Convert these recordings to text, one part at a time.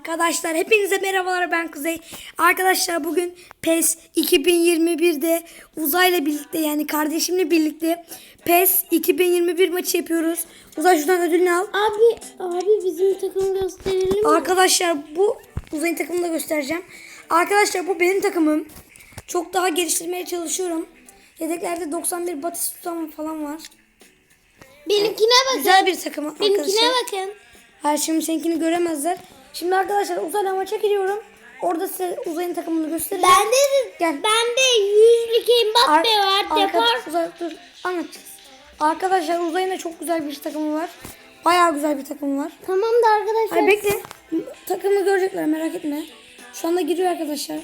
Arkadaşlar hepinize merhabalar ben Kuzey. Arkadaşlar bugün PES 2021'de Uzay'la birlikte yani kardeşimle birlikte PES 2021 maçı yapıyoruz. Uzay şuradan ödülünü al. Abi abi bizim takımı gösterelim mi? Arkadaşlar bu Uzay'ın takımını da göstereceğim. Arkadaşlar bu benim takımım. Çok daha geliştirmeye çalışıyorum. Yedeklerde 91 Batistuta falan var. Benimkine bakın. Güzel bir takım arkadaşlar. Benimkine bakın. Hayır şimdi seninkini göremezler. Şimdi arkadaşlar uzayla maça giriyorum. Orada size uzayın takımını göstereceğim. Bende de Gel. bende yüzlük Mbappe Ar- var. Depar. uzay, dur anlatacağız. Arkadaşlar uzayın da çok güzel bir takımı var. Bayağı güzel bir takım var. Tamam da arkadaşlar. Hayır bekle. Takımı görecekler merak etme. Şu anda giriyor arkadaşlar.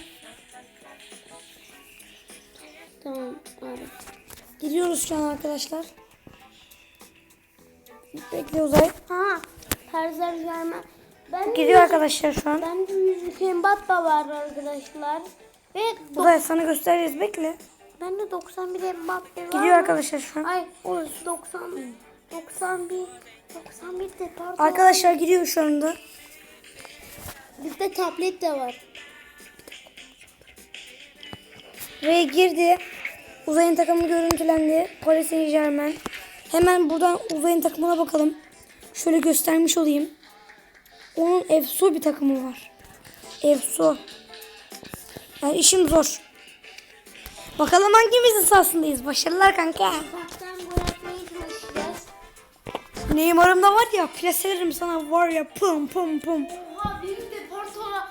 Tamam abi. Giriyoruz şu an arkadaşlar. Bekle uzay. Ha. Terzer gelme. Ben de Giriyor yüz- arkadaşlar şu an. Ben de yüzlük Mbappe var arkadaşlar. Ve Uzay sana göstereceğiz bekle. ben de 91 Mbappe var. Gidiyor arkadaşlar şu an. Ay o 90 91 91 depar. Arkadaşlar giriyor şu anda. Bizde tablet de var. Ve girdi. Uzayın takımı görüntülendi. Paris Saint Germain. Hemen buradan uzayın takımına bakalım. Şöyle göstermiş olayım. Onun efso bir takımı var. Efso. Yani işim zor. Bakalım hangimizin sahasındayız. Başarılar kanka. Uzaktan gol atmaya çalışacağız. Neymar'ım da var ya. Plaselerim sana var ya. Pum pum pum. Oha benim de Porto'la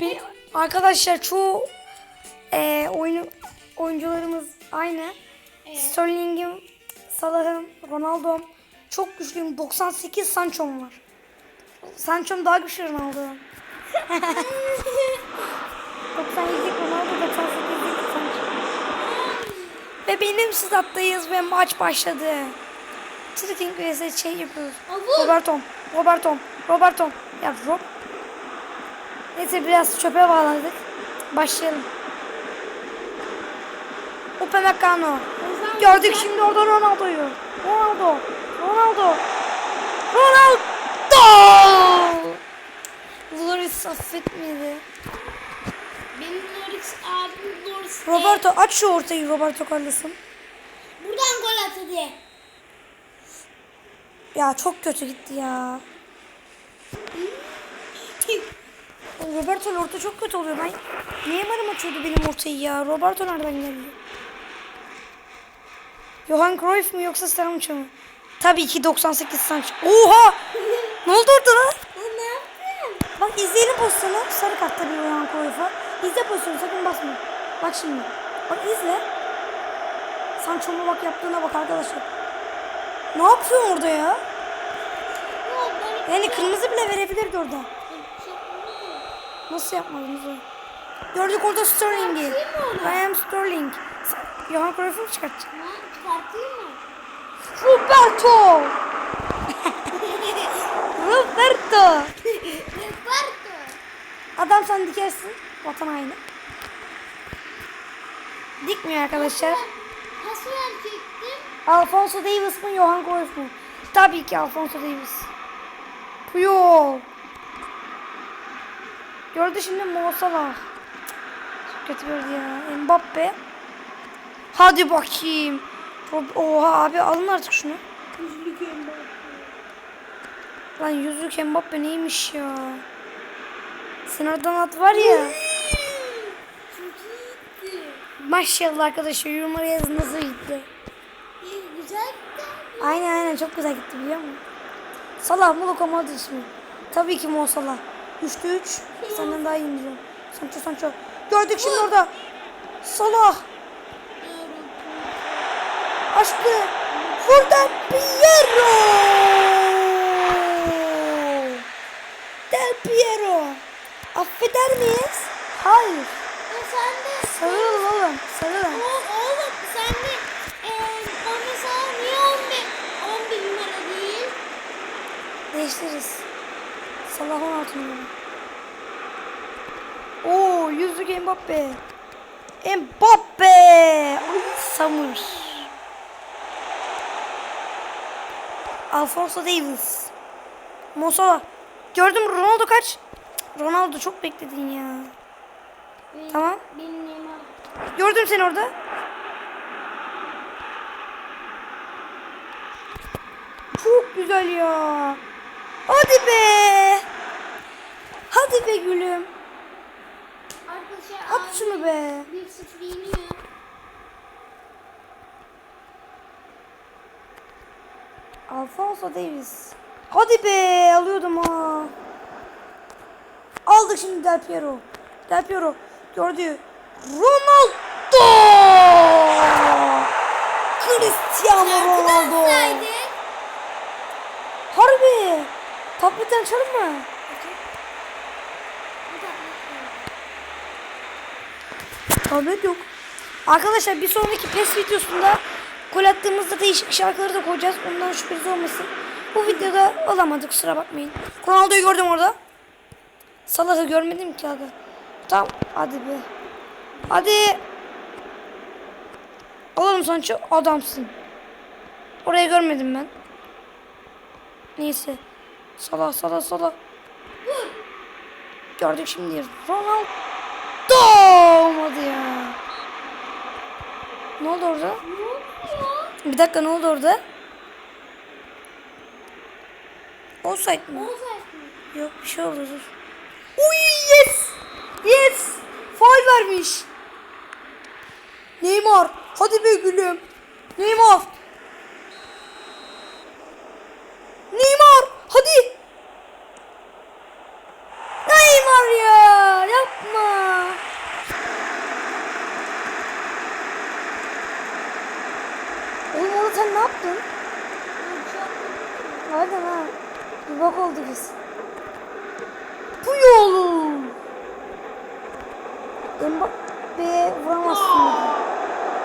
Bir, arkadaşlar çoğu e, oyunu, oyuncularımız aynı. Sterling'im, Salah'ım, Ronaldo'm. Çok güçlüyüm. 98 Sancho'm var. Sancho'm daha güçlü Ronaldo'dan. 97'lik Ronaldo, 98'lik Sancho. Ve benim stattayız ve maç başladı. Tricking vs şey yapıyoruz. Avur. Robertom, Robertom, Robertom. Ya Rob. Neyse biraz çöpe bağladık. Başlayalım. Upamecano. Gördük şimdi orada Ronaldo'yu. Ronaldo. Ronaldo. Ronaldo. Loris affetmedi. Benim Loris abim Loris. Roberto aç şu ortayı Roberto Carlos'un. Buradan gol at hadi. Ya çok kötü gitti ya. Roberto'nun orta çok kötü oluyor. Ben Neymar'ım açıyordu benim ortayı ya. Roberto nereden geldi? Johan Cruyff mu yoksa Sancho mu? Tabii ki 98 Sancho. Oha! ne oldu orada lan? Bak izleyelim pozisyonu. Sarı kart tabii Johan Cruyff'a. İzle pozisyonu sakın basma. Bak şimdi. Bak izle. Sancho'ma bak yaptığına bak arkadaşlar. Ne yapıyorsun orada ya? Yani kırmızı bile verebilirdi orada. Nasıl yapmadınız o? Gördük orada Sterling'i. Ryan Sterling. Johan Cruyff'u mu çıkartacak? Çıkartayım mı? Roberto! Roberto. Adam sen dikersin. Vatan haini. Dikmiyor arkadaşlar. Pas verecektim. Alfonso Davis mi Johan Cruyff mu? Tabii ki Alfonso Davis. Puyol. Gördü şimdi Mo Salah. Çok kötü gördü ya. Mbappe. Hadi bakayım. Oha abi alın artık şunu. Yüzlük Mbappe. Lan yüzlük Mbappe neymiş ya. Sen oradan at var ya. Maşallah arkadaşlar yorumlara yazın nasıl gitti. İyi, güzel gitti. Aynen aynen çok güzel gitti biliyor musun? Salah mı Luka Modric mi? Tabii ki Mo Salah. 3'te 3. Senden daha iyi indiriyorum. Sancho Sancho. Gördük şimdi orada. Salah. Açtı. Buradan Piero. Del Piero. Affeder miyiz? Hayır. Ya sen de Sarılın oğlum. Sarılın. O, oğlum sen de eee o mesela niye 11 11 numara değil? Değiştiririz. Salah 16 numara. Oo yüzlük Mbappe. Mbappe. Samur. Alfonso Davis. Mosala. Gördüm Ronaldo kaç? Ronaldo çok bekledin ya. Benim, Tamam. Benim Neymar. Gördüm seni orada. Çok güzel ya. Hadi be. Hadi be gülüm. Arkadaşlar At şunu be. 1-0 yeniyor. Alfonso Davis. Hadi be alıyordum ha. Aldık şimdi Del Piero. Del Piero gördü. Ronaldo. Cristiano Ronaldo. Harbi. Tabletten açalım mı? Tablet yok. Arkadaşlar bir sonraki PES videosunda gol attığımızda değişik şarkıları da koyacağız. Ondan şüpheniz olmasın. Bu videoda alamadık kusura bakmayın. Ronaldo'yu gördüm orada. Salah'ı görmedim ki abi. Tamam hadi be. Hadi. Alalım Sancho adamsın. Orayı görmedim ben. Neyse. Salah salah salah. Gördük şimdi. Ronaldo. Olmadı ya. Ne oldu orada? Bir dakika ne oldu orada? Offside mi? Offside mi? Yok bir şey oldu dur. Uy yes! Yes! Faul vermiş. Neymar. Hadi be gülüm. Neymar. Hadi. Neymar ya. Yapma. Oğlum orada sen ne yaptın? Harbiden ha. Bir bak oldu biz. Bu yolu. Mbappe vuramazsın.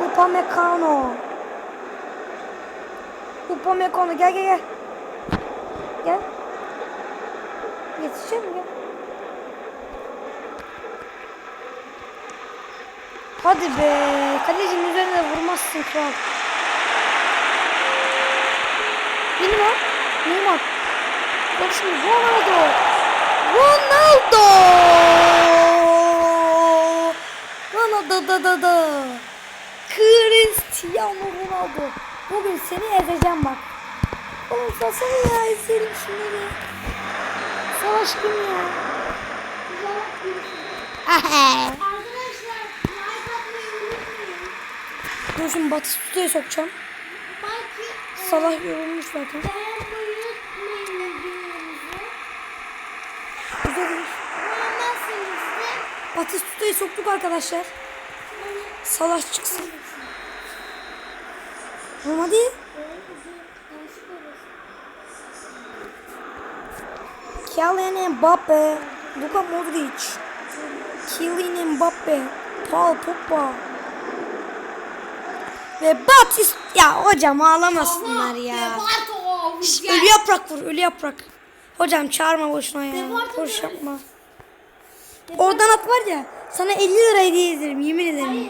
Upamecano. Upamecano gel gel gel. Gel. Yetişecek mi gel. Hadi be. Kalecinin üzerine vurmazsın kral. Neymar. Neymar. Bak şimdi Ronaldo. Ronaldo. Ronaldo da da da. Cristiano Ronaldo. Bugün seni ezeceğim bak. Oğlum salsana ya ezerim şunları. Savaş kim ya? Dur şimdi Batistuta'ya sokacağım. Belki Salah yorulmuş zaten. Güzel. De Batistuta'yı soktuk arkadaşlar. hani Salah çıksın. Oğlum hadi. Kylian Mbappe, Luka Modric, Kylian Mbappe, Paul Pogba ve Batist. Ya hocam ağlamasınlar ya. Şş, ölü yaprak vur, ölü yaprak. Hocam çağırma boşuna ya. Boş yapma. Oradan at var ya. Sana 50 lira hediye ederim yemin ederim.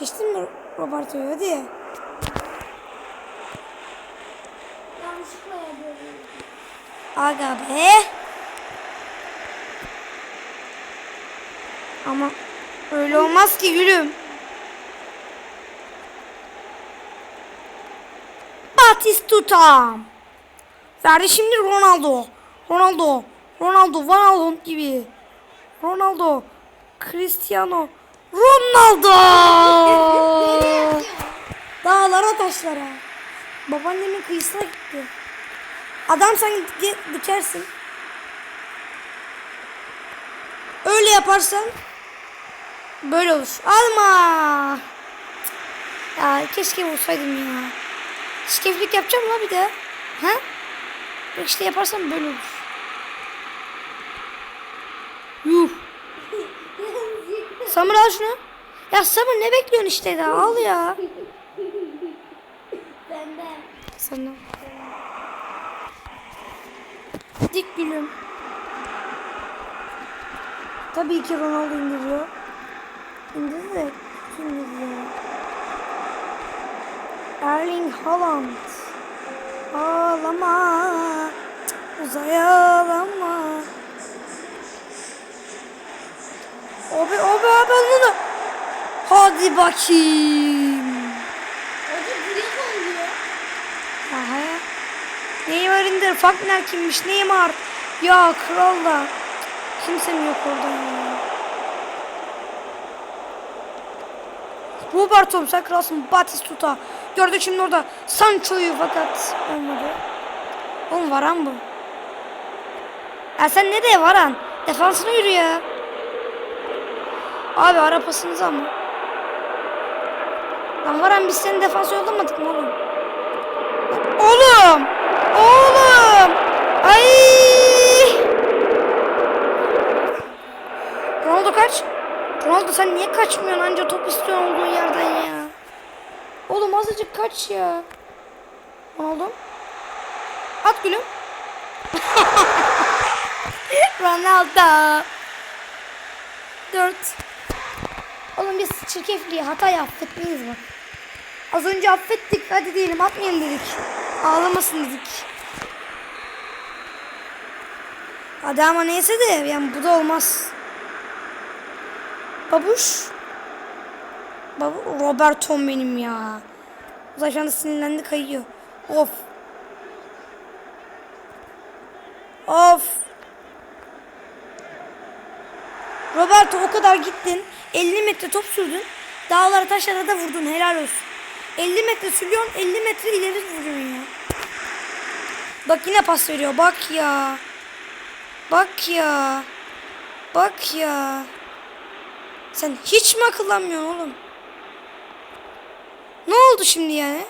Seçtin mi Roberto'yu hadi. Yanlışlıkla yapıyorum. Aga be. Ama öyle olmaz ki gülüm. Batistuta. Verdi şimdi Ronaldo. Ronaldo. Ronaldo. Van Alont gibi. Ronaldo. Cristiano. Ronaldo. Dağlara taşlara. Babaannemin kıyısına gitti. Adam sen dikersin. Öyle yaparsan böyle olur. Alma. Ya keşke vursaydım ya. Şikeflik yapacağım la bir de. Ha? Bak işte yaparsam böyle olur. Samur al şunu. Ya Samur ne bekliyorsun işte daha al ya. Benden. Sana. Dik gülüm. Tabii ki Ronaldo indiriyor. İndirdi de kim indiriyor? Erling Haaland. Ağlama. Uzay ağlama. Abi abi abi onu Hadi bakayım. Hoca direkt oluyor. Aha. Neymar indir. Fakner kimmiş? Neymar. Ya kral da. Kimse mi yok orada ya? Roberto sen kralsın. Batistuta. Gördük şimdi orada. Sancho'yu fakat olmadı. Oğlum Varan bu. Ya sen ne de Varan? Defansına yürü ya. Abi ara pasınızı ama. Lan Varan biz senin defansa yollamadık mı oğlum? Oğlum! Oğlum! Ay! Ronaldo kaç. Ronaldo sen niye kaçmıyorsun? Anca top istiyorsun olduğun yerden ya. Oğlum azıcık kaç ya. Ronaldo. At gülüm. Ronaldo. Dört. Oğlum biz çirkefliği hatayı affetmeyiz bak. Az önce affettik hadi diyelim atmayalım dedik. Ağlamasın dedik. Hadi ama neyse de yani bu da olmaz. Babuş. Babu Roberto'm benim ya. Uzay şu anda sinirlendi kayıyor. Of. Of. Roberto o kadar gittin. 50 metre top sürdün. Dağlara taşlara da vurdun. Helal olsun. 50 metre sürüyorsun. 50 metre ileri vuruyorsun ya. Bak yine pas veriyor. Bak ya. Bak ya. Bak ya. Sen hiç mi akıllanmıyorsun oğlum? Ne oldu şimdi yani?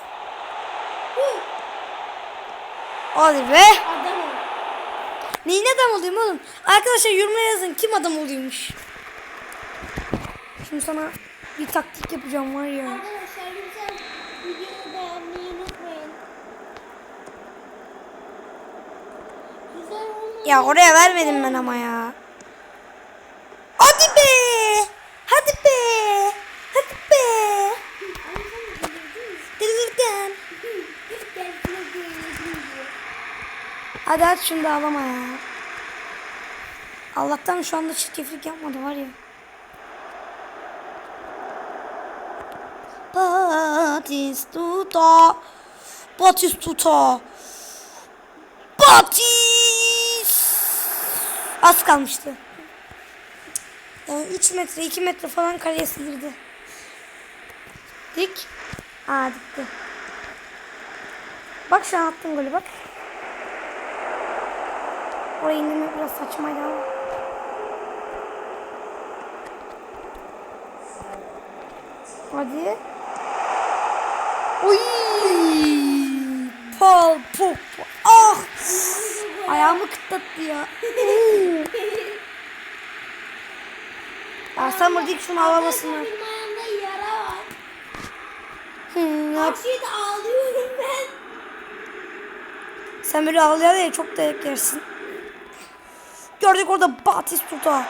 Hadi be. Adam ol. Neyin adam olayım oğlum? Arkadaşlar yorumlara yazın kim adam oluyormuş. Şimdi sana bir taktik yapacağım var ya. Arkadaşlar lütfen videoyu beğenmeyi unutmayın. Güzel olmadı. Ya oraya vermedim ben ama ya. Hadi be. Hadi be. Hadi be. Delirdim. Hadi hadi şunu da ağlama ya. Allah'tan şu anda çirkeflik yapmadı var ya. Batistuta. Batistuta. Batis. Az kalmıştı. Yani 3 metre 2 metre falan kaleye sıyırdı. Dik. Aa dikti. Bak şu an attım golü bak. Oraya indirmek biraz saçmaydı ama. Hadi. Ayağımı kıtlattı ya. Ya burada ilk şunu ağlamasınlar. Benim ayağımda yara var. Hmm, ya Her şeyde ağlıyorum ben. Sen böyle ağlayarak ya çok dayak yersin. Gördük orada Batistuta.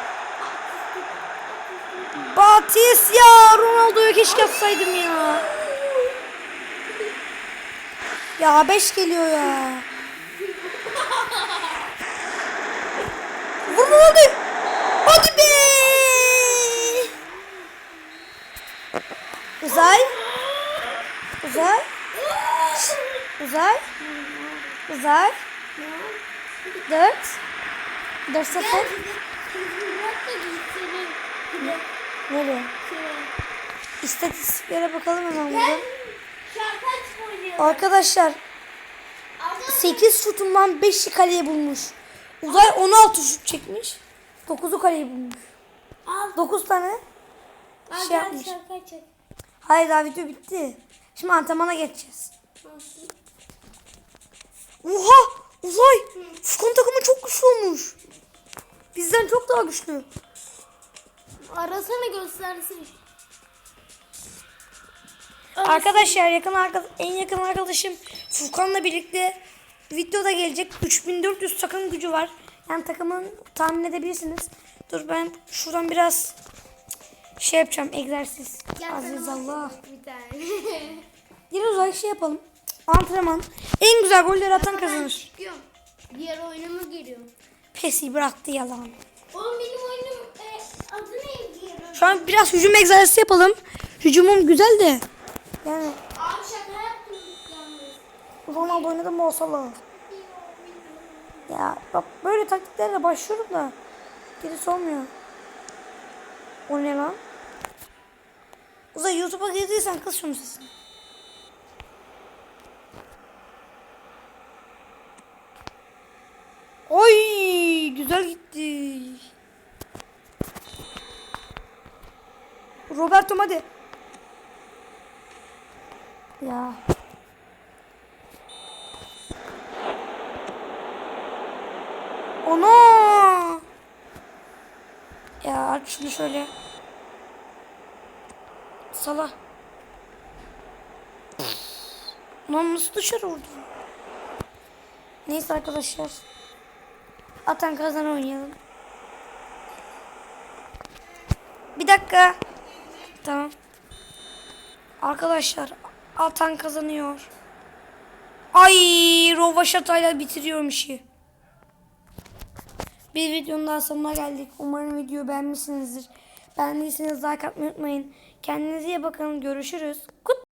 Batis ya Ronaldo'yu keşke atsaydım ya. Ya 5 geliyor ya. Vur Ronaldo'yu. Hadi be. Uzay. Uzay. Uzay. Uzay. Dört. Dört de Nereye? İstatistiklere bakalım hemen buradan. Arkadaşlar 8 şutundan 5'i kaleye bulmuş. Uzay 16 şut çekmiş. 9'u kaleye bulmuş. al. 9 tane Al şey yapmış. açalım. Hayır daha video bitti. Şimdi antrenmana geçeceğiz. Oha! Uzay! Furkan takımı çok güçlü olmuş. Bizden çok daha güçlü. Arasana göstersin. Arkadaşlar yakın arka- en yakın arkadaşım Furkan'la birlikte videoda gelecek 3400 takım gücü var. Yani takımın tahmin edebilirsiniz. Dur ben şuradan biraz şey yapacağım egzersiz. Gel Aziz Allah. Bir tane. Yine şey yapalım. Antrenman. En güzel golleri atan kazanır. Diğer oyunuma giriyorum. Pesi bıraktı yalan. Oğlum benim oyunum e, adı neydi Şu an biraz hücum egzersizi yapalım. Hücumum güzel de. Yani Abi şaka. Ronaldo oynadı mı olsa la. Ya bak böyle taktiklerle başlıyorum da gerisi olmuyor. O ne lan? Uzay YouTube'a girdiysen kız şunu sesini. Oy güzel gitti. Roberto hadi. Ya. Aç şunu şöyle. Sala. Lan nasıl dışarı vurdu? Neyse arkadaşlar. Atan kazan oynayalım. Bir dakika. Tamam. Arkadaşlar atan kazanıyor. Ay Rovaşata'yla bitiriyorum işi. Bir videonun daha sonuna geldik. Umarım videoyu beğenmişsinizdir. Beğendiyseniz like atmayı unutmayın. Kendinize iyi bakın. Görüşürüz. Kut.